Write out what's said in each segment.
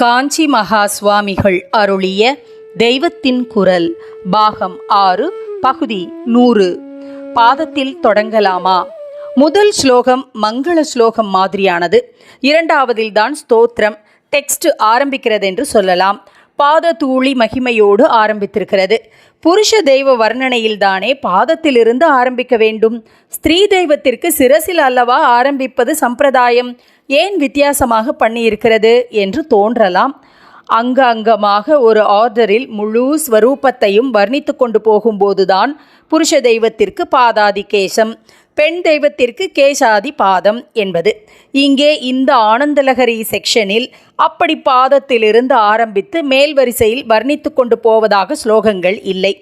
காஞ்சி மகா சுவாமிகள் அருளிய தெய்வத்தின் குரல் பாகம் ஆறு பகுதி நூறு. பாதத்தில் தொடங்கலாமா? முதல் ஸ்லோகம் மங்கள ஸ்லோகம் மாதிரியானது. இரண்டாவதில் தான் ஸ்தோத்திரம் டெக்ஸ்ட் ஆரம்பிக்கிறது என்று சொல்லலாம். பாத தூளி மகிமையோடு ஆரம்பித்திருக்கிறது. புருஷ தெய்வ வர்ணனையில்தானே பாதத்திலிருந்து ஆரம்பிக்க வேண்டும். ஸ்திரீ தெய்வத்திற்கு சிரசில் அல்லவா ஆரம்பிப்பது சம்பிரதாயம். ஏன் வித்தியாசமாக பண்ணியிருக்கிறது என்று தோன்றலாம். அங்க அங்கமாக ஒரு ஆர்டரில் முழு ஸ்வரூபத்தையும் வர்ணித்து கொண்டு போகும்போதுதான் புருஷ தெய்வத்திற்கு பாதாதி கேசம் பெண் தெய்வத்திற்கு கேசாதி பாதம் என்பது. இங்கே இந்த ஆனந்தலகரி செக்ஷனில் அப்படி பாதத்திலிருந்து ஆரம்பித்து மேல் வரிசையில் வர்ணித்து கொண்டு போவதாக ஸ்லோகங்கள் இல்லை.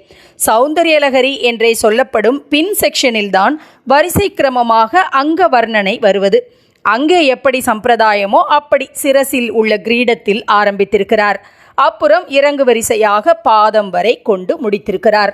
சௌந்தர்யலகரி என்றே சொல்லப்படும் பின் செக்ஷனில்தான் வரிசை கிரமமாக அங்க வர்ணனை வருவது. அங்கே எப்படி சம்பிரதாயமோ அப்படி சிரசில் உள்ள கிரீடத்தில் ஆரம்பித்திருக்கிறார். அப்புறம் இறங்கு வரிசையாக பாதம் வரை கொண்டு முடித்திருக்கிறார்.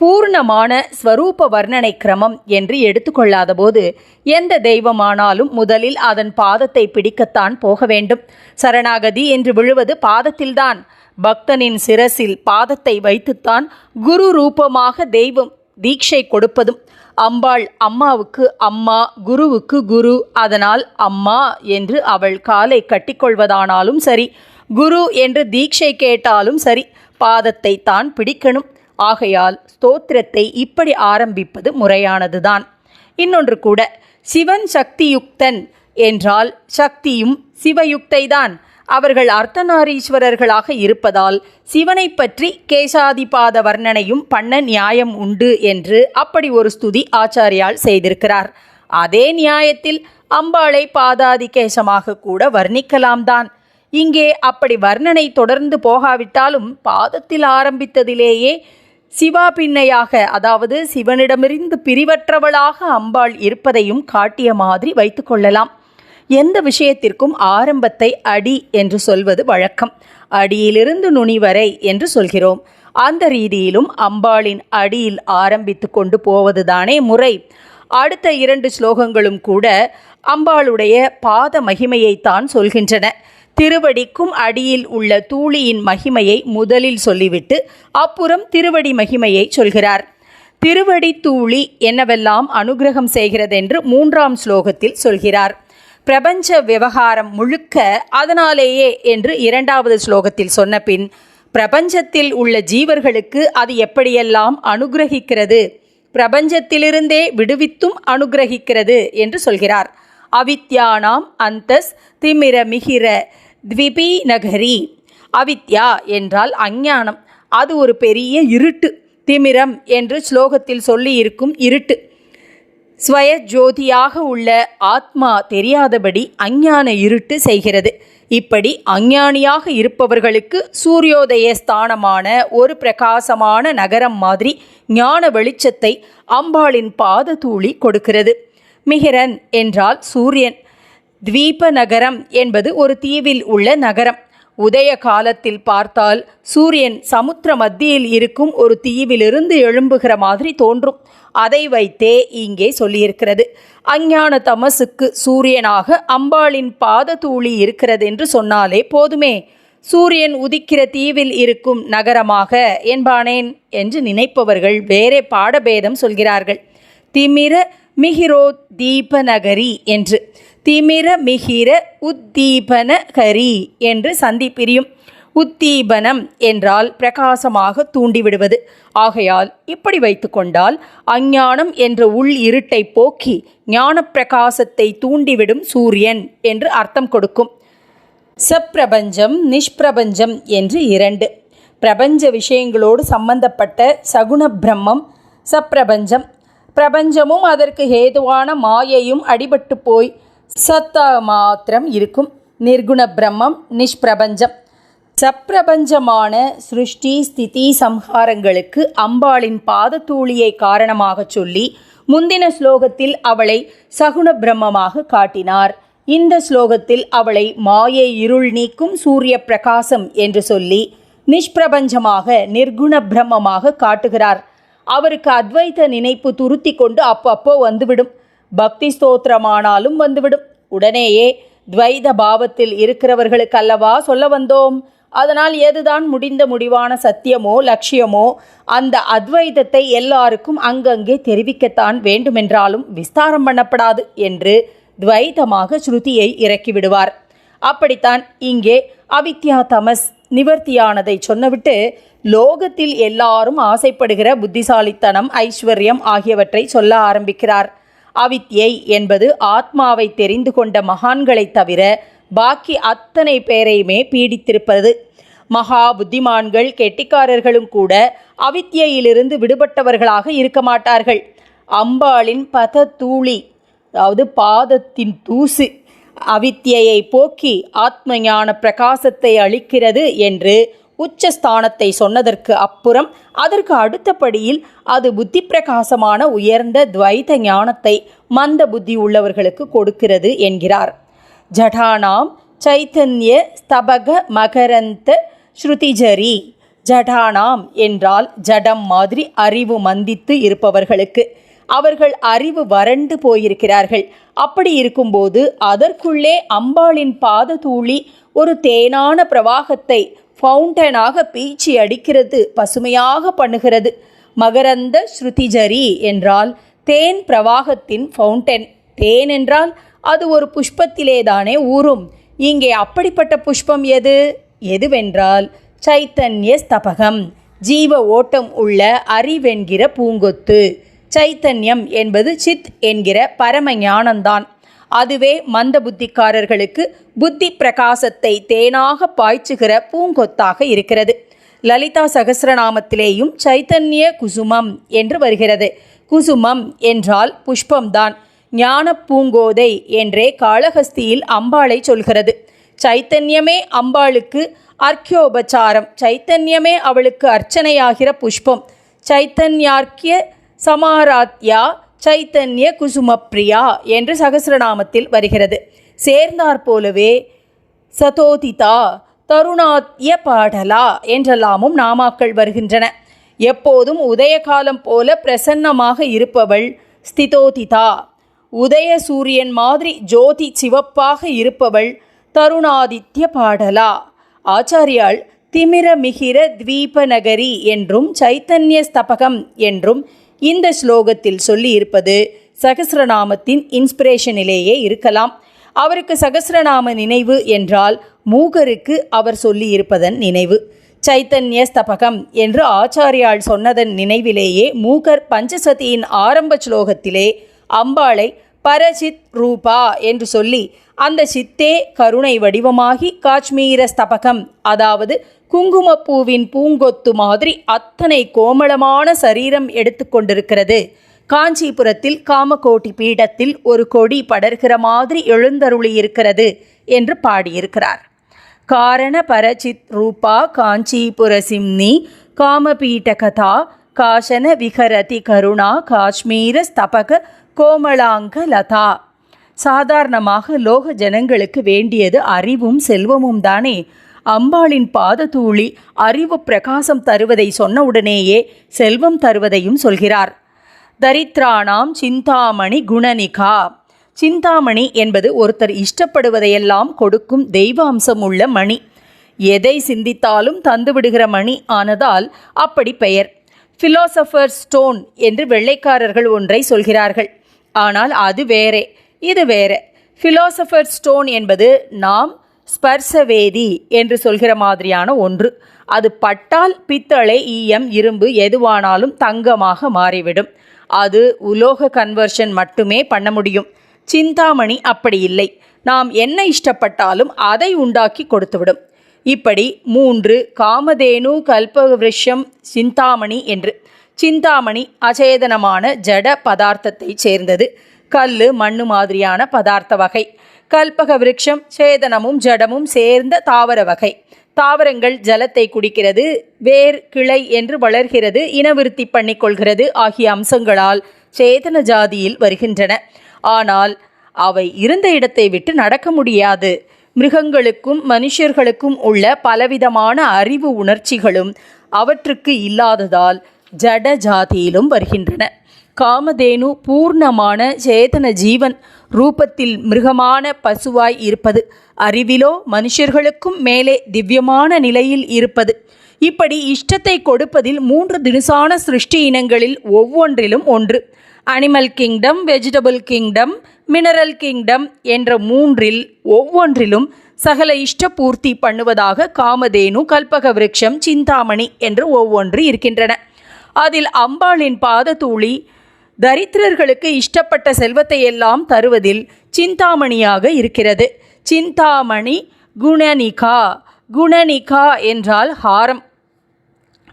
பூர்ணமான ஸ்வரூப வர்ணனை கிரமம் என்று எடுத்துக்கொள்ளாத போது எந்த தெய்வமானாலும் முதலில் அதன் பாதத்தை பிடிக்கத்தான் போக வேண்டும். சரணாகதி என்று விழுவது பாதத்தில்தான். பக்தனின் சிரசில் பாதத்தை வைத்துத்தான் குரு ரூபமாக தெய்வம் தீட்சை கொடுப்பதும் அம்பாள் அம்மாவுக்கு அம்மா குருவுக்கு குரு அதனால் அம்மா என்று அவள் காலை கட்டிக்கொள்வதானாலும் சரி குரு என்று தீட்சை கேட்டாலும் சரி பாதத்தை தான் பிடிக்கணும். ஆகையால் ஸ்தோத்திரத்தை இப்படி ஆரம்பிப்பது முறையானதுதான். இன்னொன்று கூட சிவன் சக்தியுக்தன் என்றால் சக்தியும் சிவயுக்தைதான். அவர்கள் அர்த்தநாரீஸ்வரர்களாக இருப்பதால் சிவனை பற்றி கேசாதிபாத வர்ணனையும் பண்ண நியாயம் உண்டு என்று அப்படி ஒரு ஸ்துதி ஆச்சாரியால் செய்திருக்கிறார். அதே நியாயத்தில் அம்பாளை பாதாதி கேசமாக கூட வர்ணிக்கலாம்தான் இங்கே அப்படி வர்ணனை தொடர்ந்து போகாவிட்டாலும் பாதத்தில் ஆரம்பித்ததிலேயே சிவா பின்னையாக அதாவது சிவனிடமிருந்து பிரிவற்றவளாக அம்பாள் இருப்பதையும் காட்டிய மாதிரி வைத்துக்கொள்ளலாம் எந்த விஷயத்திற்கும் ஆரம்பத்தை அடி என்று சொல்வது வழக்கம். அடியிலிருந்து நுனி வரை என்று சொல்கிறோம். அந்த ரீதியிலும் அம்பாளின் அடியில் ஆரம்பித்து கொண்டு போவதுதானே முறை. அடுத்த இரண்டு ஸ்லோகங்களும் கூட அம்பாளுடைய பாத மகிமையைத்தான் சொல்கின்றன. திருவடிக்கும் அடியில் உள்ள தூளியின் மகிமையை முதலில் சொல்லிவிட்டு அப்புறம் திருவடி மகிமையை சொல்கிறார். திருவடி தூளி என்னவெல்லாம் அனுகிரகம் செய்கிறதென்று மூன்றாம் ஸ்லோகத்தில் சொல்கிறார். பிரபஞ்ச விவகாரம் முழுக்க அதனாலேயே என்று இரண்டாவது ஸ்லோகத்தில் சொன்ன பின் பிரபஞ்சத்தில் உள்ள ஜீவர்களுக்கு அது எப்படியெல்லாம் அனுகிரகிக்கிறது? பிரபஞ்சத்திலிருந்தே விடுவித்தும் அனுகிரகிக்கிறது என்று சொல்கிறார். அவித்யானாம் அந்தஸ் திமிர மிகிர த்விபி நகரி அவித்யா என்றால் அஞ்ஞானம். அது ஒரு பெரிய இருட்டு. திமிரம் என்று ஸ்லோகத்தில் சொல்லியிருக்கும் இருட்டு. ஸ்வய ஜோதியாக உள்ள ஆத்மா தெரியாதபடி அஞ்ஞான இருட்டு செய்கிறது. இப்படி அஞ்ஞானியாக இருப்பவர்களுக்கு சூரியோதய ஸ்தானமான ஒரு பிரகாசமான நகரம் மாதிரி ஞான வெளிச்சத்தை அம்பாளின் பாத தூளி கொடுக்கிறது. மிகிரன் என்றால் சூரியன். துவீப நகரம் என்பது ஒரு தீவில் உள்ள நகரம். உதய காலத்தில் பார்த்தால் சூரியன் சமுத்திர மத்தியில் இருக்கும் ஒரு தீவிலிருந்து எழும்புகிற மாதிரி தோன்றும். அதை வைத்தே இங்கே சொல்லியிருக்கிறது. அஞ்ஞான தமசுக்கு சூரியனாக அம்பாளின் பாத தூளி இருக்கிறது என்று சொன்னாலே போதுமே. சூரியன் உதிக்கிற தீவில் இருக்கும் நகரமாக என்பானேன் என்று நினைப்பவர்கள் வேறே பாடபேதம் சொல்கிறார்கள். திமிர மிகிரோ தீபநகரி என்று. திமிர மிகிர உத்தீபன ஹரி என்று சந்தி பிரியும். உத்தீபனம் என்றால் பிரகாசமாக தூண்டிவிடுவது. ஆகையால் இப்படி வைத்துக்கொண்டால் அஞ்ஞானம் என்ற உள் இருட்டை போக்கி ஞான பிரகாசத்தை தூண்டிவிடும் சூரியன் என்று அர்த்தம் கொடுக்கும். சப்பிரபஞ்சம் நிஷ்பிரபஞ்சம் என்று இரண்டு. பிரபஞ்ச விஷயங்களோடு சம்பந்தப்பட்ட சகுண பிரம்மம் சப்பிரபஞ்சம் பிரபஞ்சமும் அதற்கு ஹேதுவான மாயையும் அடிபட்டு போய் சத்தா மாத்திரம் இருக்கும். நிர்குண பிரம்மம் நிஷ்பிரபஞ்சம். சப்பிரபஞ்சமான சிருஷ்டி ஸ்திதி சம்ஹாரங்களுக்கு அம்பாளின் பாதத்தூளியை காரணமாக சொல்லி முந்தின ஸ்லோகத்தில் அவளை சகுண பிரம்மமாக காட்டினார். இந்த ஸ்லோகத்தில் அவளை மாயை இருள் நீக்கும் சூரிய பிரகாசம் என்று சொல்லி நிஷ்பிரபஞ்சமாக நிர்குண பிரம்மமாக காட்டுகிறார். அவருக்கு அத்வைத நினைப்பு துருத்தி கொண்டு அப்பப்போ வந்துவிடும். பக்தி ஸ்தோத்திரமானாலும் வந்துவிடும். உடனேயே துவைத பாவத்தில் இருக்கிறவர்களுக்கு அல்லவா சொல்ல வந்தோம். அதனால் எதுதான் முடிந்த முடிவான சத்தியமோ லட்சியமோ அந்த அத்வைதத்தை எல்லாருக்கும் அங்கங்கே தெரிவிக்கத்தான் வேண்டுமென்றாலும் விஸ்தாரம் பண்ணப்படாது என்று துவைதமாக ஸ்ருதியை இறக்கிவிடுவார். அப்படித்தான் இங்கே அவித்யா தமஸ் நிவர்த்தியானதை சொன்னவிட்டு லோகத்தில் எல்லாரும் ஆசைப்படுகிற புத்திசாலித்தனம் ஐஸ்வர்யம் ஆகியவற்றை சொல்ல ஆரம்பிக்கிறார். அவித்யை என்பது ஆத்மாவை தெரிந்து கொண்ட மகான்களை தவிர பாக்கி அத்தனை பேரையுமே பீடித்திருப்பது. மகா புத்திமான்கள் கெட்டிக்காரர்களும் கூட அவித்யையிலிருந்து விடுபட்டவர்களாக இருக்க மாட்டார்கள். அம்பாளின் பத தூளி அதாவது பாதத்தின் தூசு அவித்யை போக்கி ஆத்ம ஞான பிரகாசத்தை அளிக்கிறது என்று உச்சஸ்தானத்தை சொன்னதற்கு அப்புறம் அதற்கு அடுத்தபடியில் அது புத்தி பிரகாசமான உயர்ந்த துவைத ஞானத்தை மந்த புத்தி உள்ளவர்களுக்கு கொடுக்கிறது என்கிறார். ஜடானாம் சைத்தன்ய ஸ்தபக மகரந்த ஸ்ருதிஜரி. ஜடானாம் என்றால் ஜடம் மாதிரி அறிவு மந்தித்து இருப்பவர்களுக்கு. அவர்கள் அறிவு வறண்டு போயிருக்கிறார்கள். அப்படி இருக்கும்போது அதற்குள்ளே அம்பாளின் பாத தூளி ஒரு தேனான பிரவாகத்தை ஃபவுண்டனாக பீச்சி அடிக்கிறது பசுமையாக பண்ணுகிறது. மகரந்த ஸ்ருதிஜரி என்றால் தேன் பிரவாகத்தின் ஃபவுண்டன் தேன் என்றால் அது ஒரு புஷ்பத்திலே தானே ஊறும். இங்கே அப்படிப்பட்ட புஷ்பம் எது? எதுவென்றால் சைத்தன்ய ஸ்தபகம் ஜீவ ஓட்டம் உள்ள அறிவென்கிற பூங்கொத்து. சைத்தன்யம் என்பது சித் என்கிற பரம ஞானம்தான் அதுவே மந்த புத்திக்காரர்களுக்கு புத்தி பிரகாசத்தை தேனாக பாய்ச்சுகிற பூங்கொத்தாக இருக்கிறது. லலிதா சகசிரநாமத்திலேயும் சைத்தன்ய குசுமம் என்று வருகிறது. குசுமம் என்றால் புஷ்பம்தான். ஞான பூங்கோதை என்றே காளஹஸ்தியில் அம்பாளை சொல்கிறது. சைத்தன்யமே அம்பாளுக்கு அர்க்கியோபச்சாரம். சைத்தன்யமே அவளுக்கு அர்ச்சனையாகிற புஷ்பம். சைத்தன்யார்க்கிய சமாராத்யா சைத்தன்ய குசுமப்ரியா என்று சகசிரநாமத்தில் வருகிறது. சேர்ந்தாற் போலவே சதோதிதா தருணாத்ய பாடலா என்றெல்லாமும் நாமாக்கள் வருகின்றன. எப்போதும் உதயகாலம் போல பிரசன்னமாக இருப்பவள் ஸ்திதோதிதா. உதய சூரியன் மாதிரி ஜோதி சிவப்பாக இருப்பவள் தருணாதித்ய பாடலா. ஆச்சாரியால் திமிர மிகிர நகரி என்றும் சைத்தன்ய ஸ்தபகம் என்றும் இந்த ஸ்லோகத்தில் சொல்லி இருப்பது சகசிரநாமத்தின் இன்ஸ்பிரேஷனிலேயே இருக்கலாம். அவருக்கு சகசிரநாம நினைவு என்றால் மூகருக்கு அவர் சொல்லி இருப்பதன் நினைவு. சைத்தன்ய ஸ்தபகம் என்று ஆச்சாரியால் சொன்னதன் நினைவிலேயே மூகர் பஞ்சசதியின் ஆரம்ப ஸ்லோகத்திலே அம்பாளை பரசித் ரூபா என்று சொல்லி அந்த சித்தே கருணை வடிவமாகி காஷ்மீர ஸ்தபகம் அதாவது குங்குமப்பூவின் பூங்கொத்து மாதிரி அத்தனை கோமளமான சரீரம் எடுத்துக்கொண்டிருக்கிறது காஞ்சிபுரத்தில் காமகோட்டி பீடத்தில் ஒரு கொடி படர்கிற மாதிரி எழுந்தருளி இருக்கிறது என்று பாடியிருக்கிறார். காரண பரச்சித் ரூபா காஞ்சிபுர சிம்னி காமபீட கதா காஷன விகரதி கருணா காஷ்மீர ஸ்தபக கோமளாங்க லதா. சாதாரணமாக லோக ஜனங்களுக்கு வேண்டியது அறிவும் செல்வமும் தானே. அம்பாளின் பாததூளி அறிவு பிரகாசம் தருவதை சொன்னவுடனேயே செல்வம் தருவதையும் சொல்கிறார். தரித்ராணாம் சிந்தாமணி குணனிகா. சிந்தாமணி என்பது ஒருத்தர் இஷ்டப்படுவதையெல்லாம் கொடுக்கும் தெய்வ அம்சம் உள்ள மணி. எதை சிந்தித்தாலும் தந்துவிடுகிற மணி ஆனதால் அப்படி பெயர். ஃபிலோசஃபர் ஸ்டோன் என்று வெள்ளைக்காரர்கள் ஒன்றை சொல்கிறார்கள். ஆனால் அது வேறே இது வேற. ஃபிலோசஃபர் ஸ்டோன் என்பது நாம் ஸ்பர்சவேதி என்று சொல்கிற மாதிரியான ஒன்று. அது பட்டால் பித்தளை ஈயம் இரும்பு எதுவானாலும் தங்கமாக மாறிவிடும். அது உலோக கன்வர்ஷன் மட்டுமே பண்ண முடியும். சிந்தாமணி அப்படி இல்லை. நாம் என்ன இஷ்டப்பட்டாலும் அதை உண்டாக்கி கொடுத்துவிடும். இப்படி மூன்று காமதேனு கல்பவிருஷம் சிந்தாமணி என்று. சிந்தாமணி அச்சேதனமான ஜட பதார்த்தத்தைச் சேர்ந்தது. கல் மண்ணு மாதிரியான பதார்த்த வகை. கல்பக விருட்சம் சேதனமும் ஜடமும் சேர்ந்த தாவர வகை. தாவரங்கள் ஜலத்தை குடிக்கிறது வேர் கிளை என்று வளர்கிறது இனவிருத்தி பண்ணிக்கொள்கிறது ஆகிய அம்சங்களால் சேதன ஜாதியில் வருகின்றன. ஆனால் அவை இருந்த இடத்தை விட்டு நடக்க முடியாது. மிருகங்களுக்கும் மனுஷர்களுக்கும் உள்ள பலவிதமான அறிவு உணர்ச்சிகளும் அவற்றுக்கு இல்லாததால் ஜட ஜாதியிலும் வருகின்றன. காமதேனு பூர்ணமான சேதன ஜீவன் ரூபத்தில் மிருகமான பசுவாய் இருப்பது. அறிவிலோ மனுஷர்களுக்கும் மேலே திவ்யமான நிலையில் இருப்பது. இப்படி இஷ்டத்தை கொடுப்பதில் மூன்று தினுசான சிருஷ்டி இனங்களில் ஒவ்வொன்றிலும் ஒன்று. Animal kingdom vegetable kingdom mineral kingdom என்ற மூன்றில் ஒவ்வொன்றிலும் சகல இஷ்ட பூர்த்தி பண்ணுவதாக காமதேனு கல்பக விருட்சம் சிந்தாமணி என்று ஒவ்வொன்று இருக்கின்றன. அதில் அம்பாளின் பாததூளி தரித்திரர்களுக்கு இஷ்டப்பட்ட செல்வத்தை எல்லாம் தருவதில் சிந்தாமணியாக இருக்கிறது. சிந்தாமணி குணனிகா குணனிகா என்றால் ஹாரம்.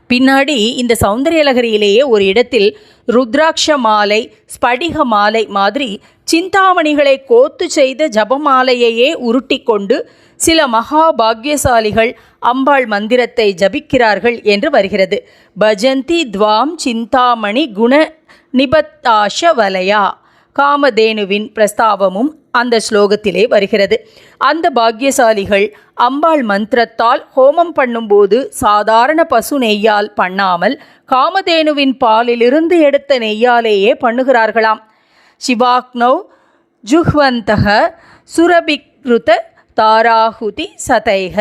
பின்னாடி இந்த சௌந்தரியலகரியிலேயே ஒரு இடத்தில் ருத்ராட்ச மாலை ஸ்படிக மாலை மாதிரி சிந்தாமணிகளை கோத்து செய்த ஜபமாலையையே உருட்டி கொண்டு சில மகா பாக்யசாலிகள் அம்பாள் மந்திரத்தை ஜபிக்கிறார்கள் என்று வருகிறது. பஜந்தி துவாம் சிந்தாமணி குண நிபத்தாஷ வலயா காமதேனுவின் பிரஸ்தாவமும் அந்த ஸ்லோகத்திலே வருகிறது. அந்த பாக்கியசாலிகள் அம்பாள் மந்திரத்தால் ஹோமம் பண்ணும்போது சாதாரண பசு நெய்யால் பண்ணாமல் காமதேனுவின் பாலிலிருந்து எடுத்த நெய்யாலேயே பண்ணுகிறார்களாம். சிவாக்னௌ ஜுஹ்வந்தக சுரபிக்ருத தாராகுதி சதைக.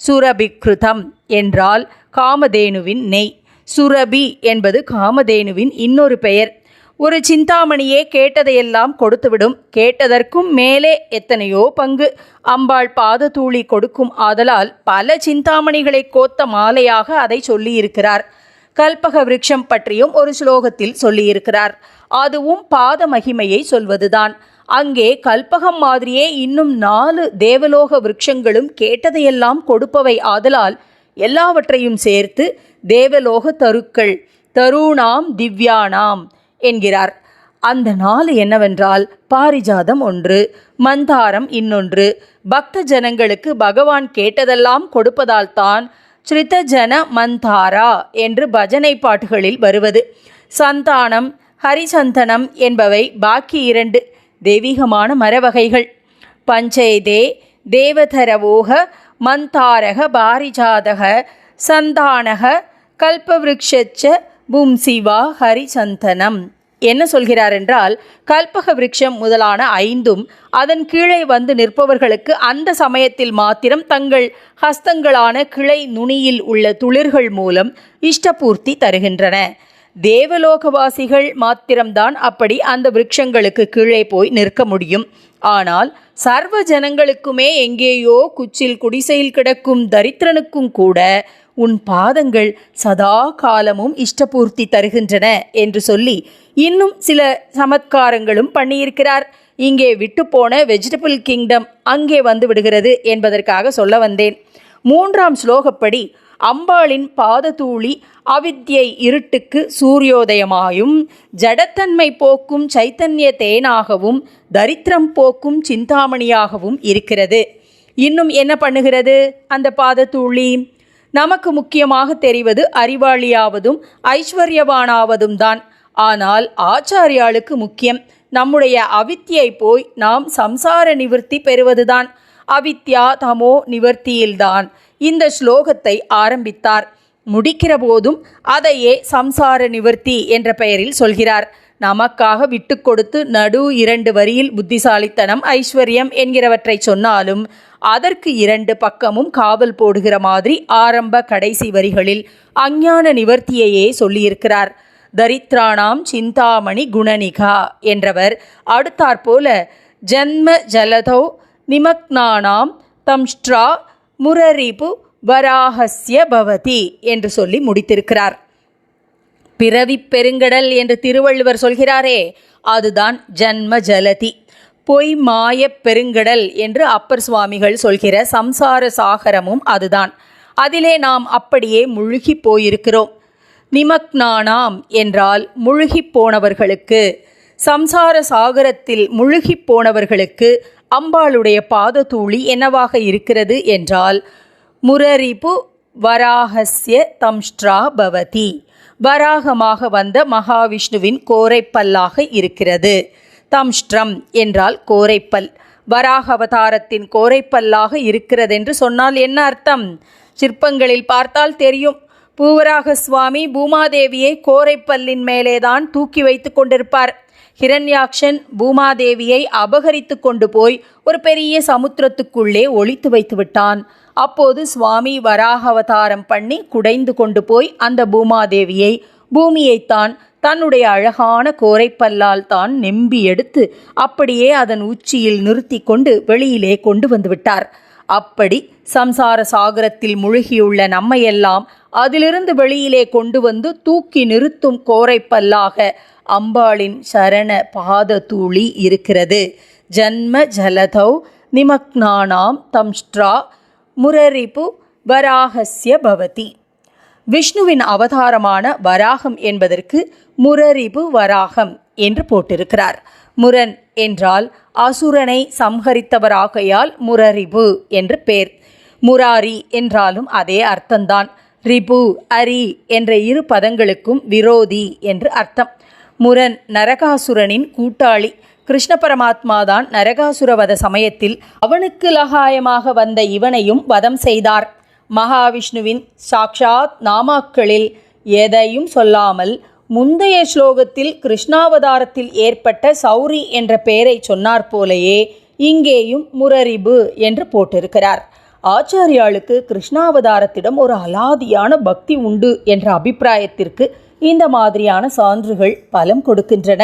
சுரபிக்ருதம் என்றால் காமதேனுவின் நெய். சுரபி என்பது காமதேனுவின் இன்னொரு பெயர். ஒரு சிந்தாமணியே கேட்டதையெல்லாம் கொடுத்துவிடும். கேட்டதற்கும் மேலே எத்தனையோ பங்கு. அம்பாள் பாததூளி கொடுக்கும் ஆதலால் பல சிந்தாமணிகளை கோத்த மாலையாக அதை சொல்லியிருக்கிறார். கல்பக விருட்சம் பற்றியும் ஒரு ஸ்லோகத்தில் சொல்லியிருக்கிறார். அதுவும் பாத மகிமையை சொல்வதுதான். அங்கே கல்பகம் மாதிரியே இன்னும் நாலு தேவலோக விருட்சங்களும் கேட்டதையெல்லாம் கொடுப்பவை ஆதலால் எல்லாவற்றையும் சேர்த்து தேவலோக தருக்கள் தருணாம் திவ்யானாம் என்கிறார். அந்த நாள் என்னவென்றால் பாரிஜாதம் ஒன்று மந்தாரம் இன்னொன்று பக்த ஜனங்களுக்கு பகவான் கேட்டதெல்லாம் கொடுப்பதால் தான் ஸ்ரிதஜன மந்தாரா என்று பஜனை பாட்டுகளில் வருவது. சந்தானம் ஹரிசந்தனம் என்பவை பாக்கி இரண்டு தெய்வீகமான மரவகைகள். பஞ்சைதே தேவதரவோக மந்தாரக பாரிஜாதக சந்தானக கல்பவ்ருக்ஷச்ச பும்சிவா ஹரிசந்தனம். என்ன சொல்கிறார் என்றால் கல்பக விருட்சம் முதலான ஐந்தும் அதன் கீழே வந்து நிற்பவர்களுக்கு அந்த சமயத்தில் மாத்திரம் தங்கள் ஹஸ்தங்களான கிளை நுனியில் உள்ள துளிர்கள் மூலம் இஷ்டபூர்த்தி தருகின்றன. தேவலோகவாசிகள் மாத்திரம்தான் அப்படி அந்த விருட்சங்களுக்கு கீழே போய் நிற்க முடியும். ஆனால் சர்வ ஜனங்களுக்குமே எங்கேயோ குச்சில் குடிசையில் கிடக்கும் தரித்திரனுக்கும் கூட உன் பாதங்கள் சதா காலமும் இஷ்டபூர்த்தி தருகின்றன என்று சொல்லி இன்னும் சில சமத்காரங்களும் பண்ணியிருக்கிறார். இங்கே விட்டுப்போன வெஜிடபிள் கிங்டம் அங்கே வந்து விடுகிறது என்பதற்காக சொல்ல வந்தேன். மூன்றாம் ஸ்லோகப்படி அம்பாளின் பாததூளி அவித்யை இருட்டுக்கு சூரியோதயமாயும் ஜடத்தன்மை போக்கும் சைத்தன்ய தேனாகவும் தரித்திரம் போக்கும் சிந்தாமணியாகவும் இருக்கிறது. இன்னும் என்ன பண்ணுகிறது அந்த பாதத்தூளி நமக்கு முக்கியமாக தெரிவது அறிவாளியாவதும் ஐஸ்வர்யவானாவதும் தான் ஆனால் ஆச்சாரியாளுக்கு முக்கியம் நம்முடைய அவித்தியை போய் நாம் சம்சார நிவர்த்தி பெறுவதுதான். அவித்யா தமோ நிவர்த்தியில்தான். இந்த ஸ்லோகத்தை ஆரம்பித்தார். முடிக்கிற போதும் அதையே சம்சார நிவர்த்தி என்ற பெயரில் சொல்கிறார். நமக்காக விட்டு கொடுத்து நடு இரண்டு வரியில் புத்திசாலித்தனம் ஐஸ்வர்யம் என்கிறவற்றை சொன்னாலும் அதற்கு இரண்டு பக்கமும் காவல் போடுகிற மாதிரி ஆரம்ப கடைசி வரிகளில் அஞ்ஞான நிவர்த்தியையே சொல்லியிருக்கிறார். தரித்ராணாம் சிந்தாமணி குணனிகா என்றவர் அடுத்தாற்போல ஜன்ம ஜலதௌ நிமக்னானாம் தம்ஷ்ட்ரா முரரிபு வராஹஸ்ய பவதி என்று சொல்லி முடித்திருக்கிறார். பிறவிப் பெருங்கடல் என்று திருவள்ளுவர் சொல்கிறாரே அதுதான் ஜன்ம ஜலதி. பொய் மாயப் பெருங்கடல் என்று அப்பர் சுவாமிகள் சொல்கிற சம்சார சாகரமும் அதுதான். அதிலே நாம் அப்படியே முழுகி போயிருக்கிறோம். நிமக்னானாம் என்றால் முழுகிப் போனவர்களுக்கு சம்சார சாகரத்தில் முழுகிப் போனவர்களுக்கு அம்பாளுடைய பாததூளி என்னவாக இருக்கிறது என்றால் முரரிபு வராகஸ்ய தம்ஷ்ட்ரா பவதி. வராகமாக வந்த மகாவிஷ்ணுவின் கோரைப்பல்லாக இருக்கிறது. தம்ஷ்ட்ரம் என்றால் கோரைப்பல். வராக அவதாரத்தின் கோரைப்பல்லாக இருக்கிறதென்று சொன்னால் என்ன அர்த்தம்? சிற்பங்களில் பார்த்தால் தெரியும். பூவராக சுவாமி பூமாதேவியை கோரைப்பல்லின் மேலேதான் தூக்கி வைத்து கொண்டிருப்பார். ஹிரண்யாக்ஷன் பூமாதேவியை அபகரித்து கொண்டு போய் ஒரு பெரிய சமுத்திரத்துக்குள்ளே ஒளித்து வைத்து விட்டான். அப்போது சுவாமி வராக அவதாரம் பண்ணி குடைந்து கொண்டு போய் அந்த பூமாதேவியை பூமியைத்தான் தன்னுடைய அழகான கோரைப்பல்லால் தான் நெம்பி எடுத்து அப்படியே அதன் உச்சியில் நிறுத்தி கொண்டு வெளியிலே கொண்டு வந்து விட்டார். அப்படி சம்சார சாகரத்தில் முழுகியுள்ள நம்மையெல்லாம் அதிலிருந்து வெளியிலே கொண்டு வந்து தூக்கி நிறுத்தும் கோரைப்பல்லாக அம்பாளின் சரண பாத தூளி இருக்கிறது. ஜன்ம ஜலதௌ நிமக்னானாம் தம்ஷ்ட்ரா முரரிபு வராகசிய பவதி. விஷ்ணுவின் அவதாரமான வராகம் என்பதற்கு முரரிபு வராகம் என்று போட்டிருக்கிறார். முரன் என்றால் அசுரனை சம்ஹரித்தவராகையால் முரரிபு என்று பேர். முராரி என்றாலும் அதே அர்த்தம்தான். ரிபு அரி என்ற இரு பதங்களுக்கும் விரோதி என்று அர்த்தம். முரன் நரகாசுரனின் கூட்டாளி. கிருஷ்ண பரமாத்மா தான் நரகாசுரவத சமயத்தில் அவனுக்கு லகாயமாக வந்த இவனையும் வதம் செய்தார். மகாவிஷ்ணுவின் சாக்ஷாத் நாமாக்களில் எதையும் சொல்லாமல் முந்தைய ஸ்லோகத்தில் கிருஷ்ணாவதாரத்தில் ஏற்பட்ட சௌரி என்ற பெயரை சொன்னார் போலேயே இங்கேயும் முரரிபு என்று போட்டிருக்கிறார். ஆச்சாரியாளுக்கு கிருஷ்ணாவதாரத்திடம் ஒரு அலாதியான பக்தி உண்டு என்ற அபிப்பிராயத்திற்கு இந்த மாதிரியான சான்றுகள் பலம் கொடுக்கின்றன.